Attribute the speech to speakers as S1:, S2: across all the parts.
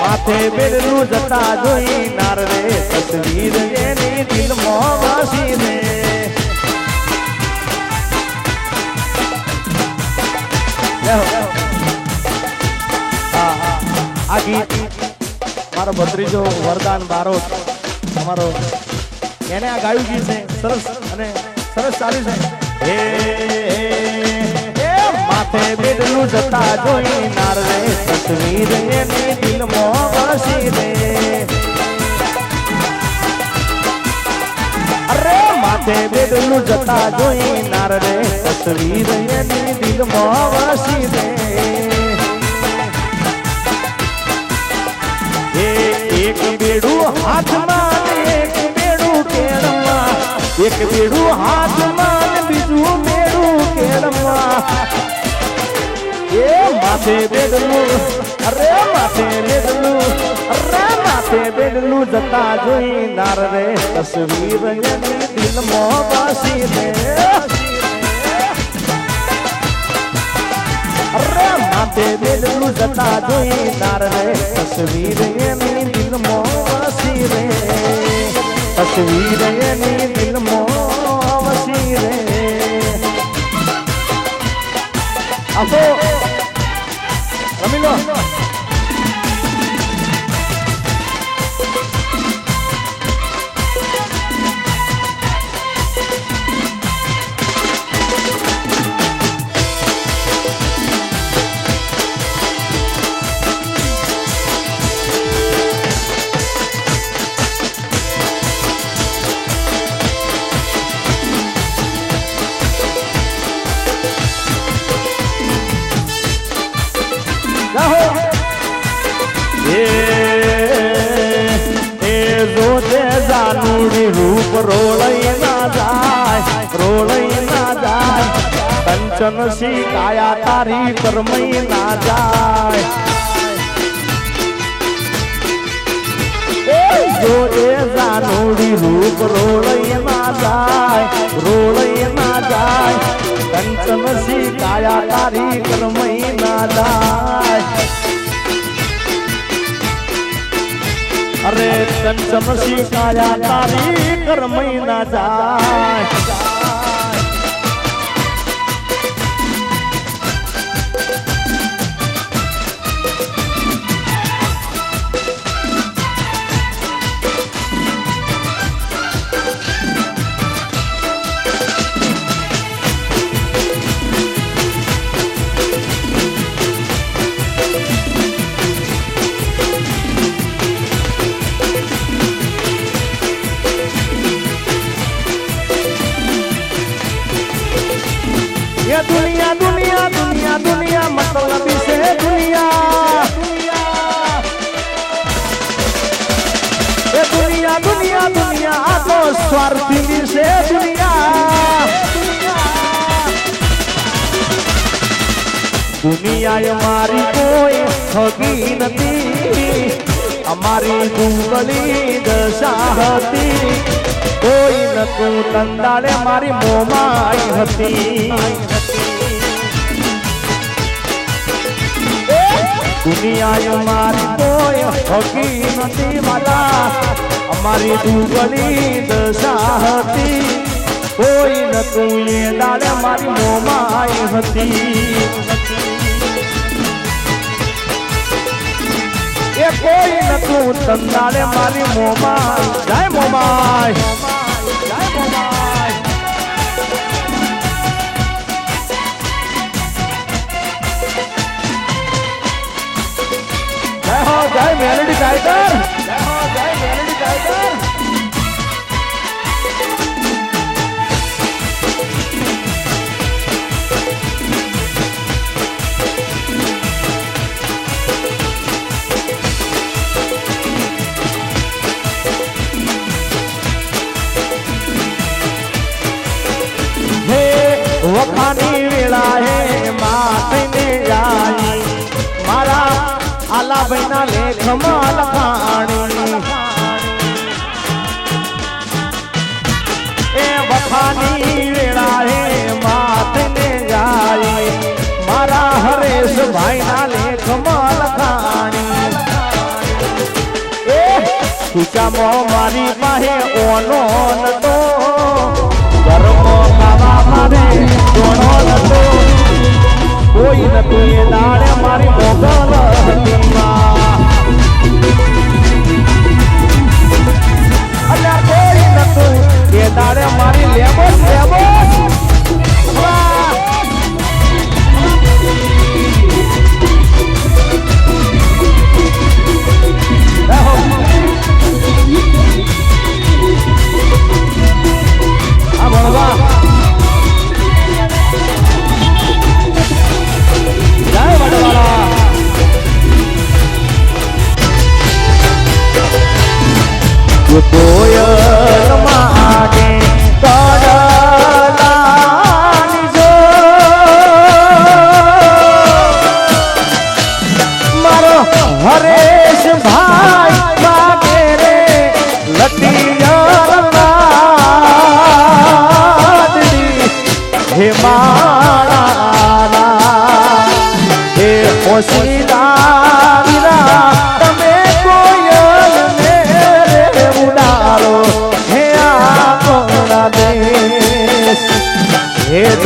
S1: માથે બેડલું જતા જોઈ નાર રે તસવીર એની દિલમાં વાસી રે. આ ગીત મારો ભત્રીજો વરદાન બારો અમારો. એને આ ગાયું ગીત છે. સરસ અને સરસ ચાલ્યું છે. હે, માથે બેડલું જતા જોઈ નાર રે તસવીર એની દિલમાં વસી રે. અરે માથે બેડલું એક બેડું હાથમાં એક બેડું કેળમાં. એક બેડું હાથમાં માથે બેડલું અરે માથે બેડલું અરે માથે બેડલું જતા જોઈ નાર રે, તસવીર એની દિલમાં વાસી રે અરે માથે બેડલું જતા જોઈ નાર રે, તસવીર એની દિલમાં વસી રે તસવીર એની દિલમાં વસી રે આપો એ જોતે જાનુડી રૂપ રોળઈ ના જાય, રોળઈ ના જાય, કંચન સી કાયા તારી કરમઈ ના જાય. જો એ જાનુડી રૂપ રોળઈ ના જાય, રોળઈ ના જાય, કંચન સી કાયા તારી કરમઈ ના જાય. કંચન સી કાયા તારી કરમઈ ના જાય કોઈ હગી નથી અમારી દુબળી દશા હતી કોઈ નતું તંદાળે મારી મોમાઈ હતી દુનિયા અમારી કોઈ હગી નથી માલા અમારી દુબળી દશા હતી કોઈ નતું એ દાડે મારી મોમાઈ હતી એ કોઈ નતું તંદાળે મારી મોમાઈ જય મોમાઈ જય મોમાઈ જય હો જય મેલડી ટાઈગર कमाल खाणी ए वफानी वेड़ा है, मात ने जाई। मारा हरेश भाई नाले कमाल खाणी ए तुझा मो मारी पाहे ओनो न तो गर्मो कावा मारे दोनो न तो कोई न तू ये दाड़े मारी मोगला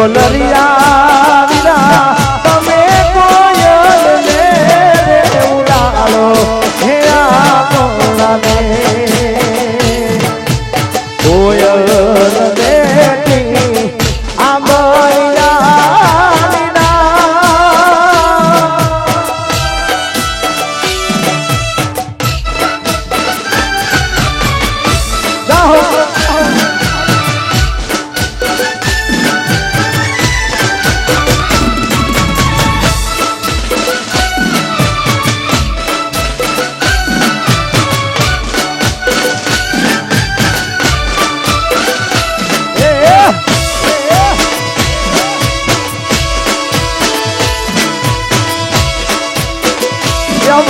S1: હે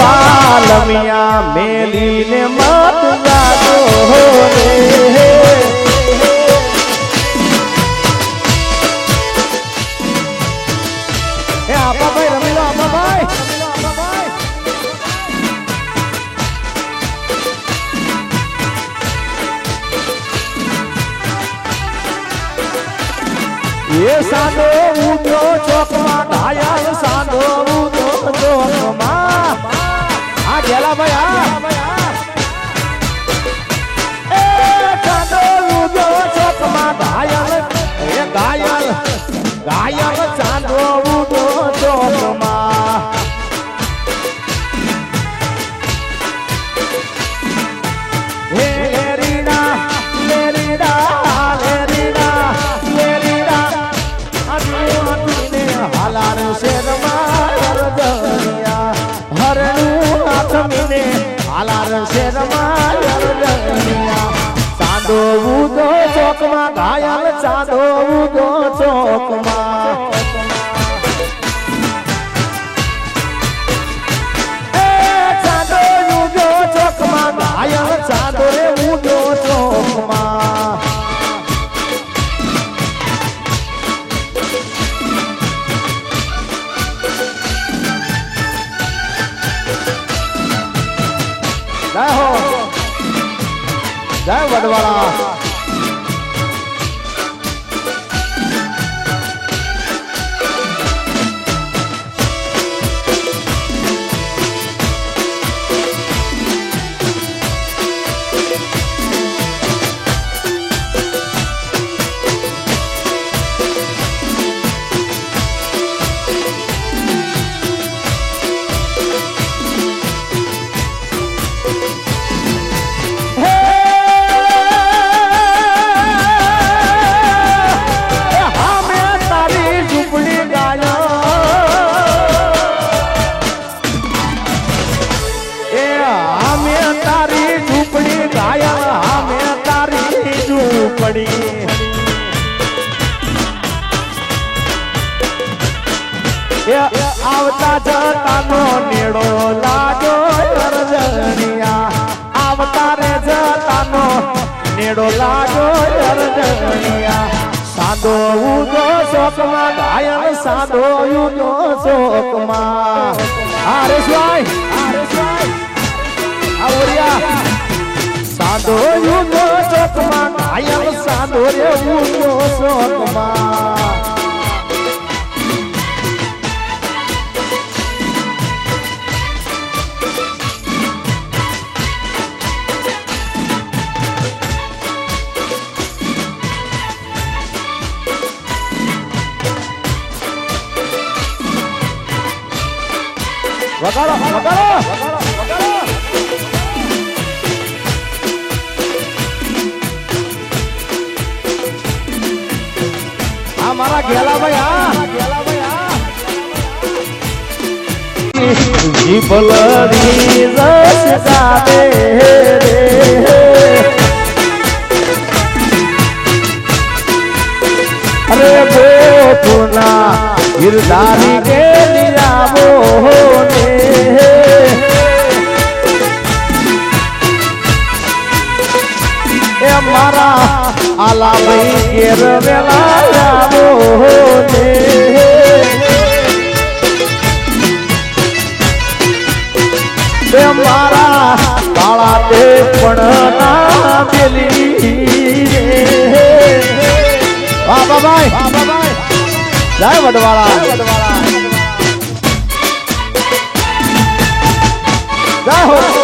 S1: જવાલમિયા મેલીને મત જાગો રે. એ આપા ભાઈ રમી લો આપા ભાઈ સાંધો ઉડો ચોકમાં ઘાયલ સાંધો ઉડો ચોકમાં. ગેલા ભાઈ આ ચાંદો ઉદો ચોકમાં ઘાયલ સાધો ઉદો ચોકમાં. એ આવતા જતાનો નેડો લાજો અરજણિયા. આવતા રે જતાનો નેડો લાજો અરજણિયા. સાદો ઉદો શોકમાં, ગાયન સાદો ઉદો શોકમાં. આરે સ્વાય આરે સ્વાય આ ઓરિયા સાંધો યુનો ચોકમાં ઘાયલ સાંધો રે ઉદો ચોકમાં વગાડો વગાડો વગાડો. આ મારા ગેલાભાઈ આ ગેલાભાઈ આ જીભલડી રસ ગાવે રે. અરે બોતુના ગિરધારી કે લીલાવો ને આલા ભાઈ ઘેર વેલા લાવો ને. મારા કાળા તે પણ ના પેલી રે બાબાઈ જય વડવાળા. જય હો.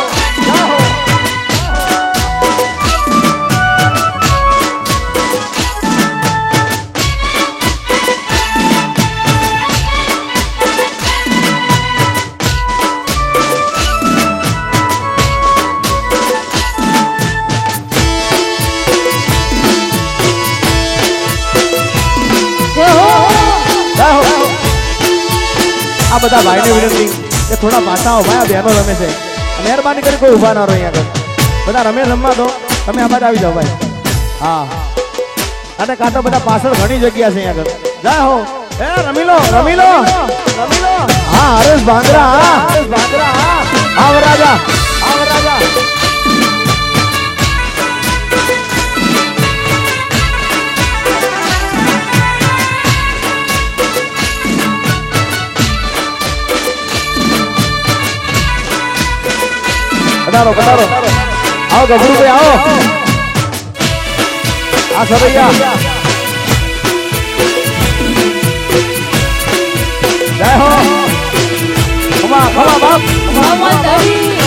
S1: ભાઈને વિનંતી કે થોડા પાછા આવો ભાઈ આ બહેનો રમે છે. મહેરબાની કરી કોઈ ઊભા ના રહો અહીંયા આગળ. બધા રમે રમવા દો. તમે આ બાજુ આવી જાઓ ભાઈ. હા. અને કાં તો બધા પાછળ ઘણી જગ્યા છે અહીંયા આગળ. જા હો. એ રમી લો રમી લો. રમી લો. હા હરેશ ભાંગરા હા. હરેશ ભાંગરા હા. આવ રાજા રાજા પધારો પધારો. આવો ગભરું ભાઈ આવો. આ સરૈયા જય હો. ખમા ખમા બાપ.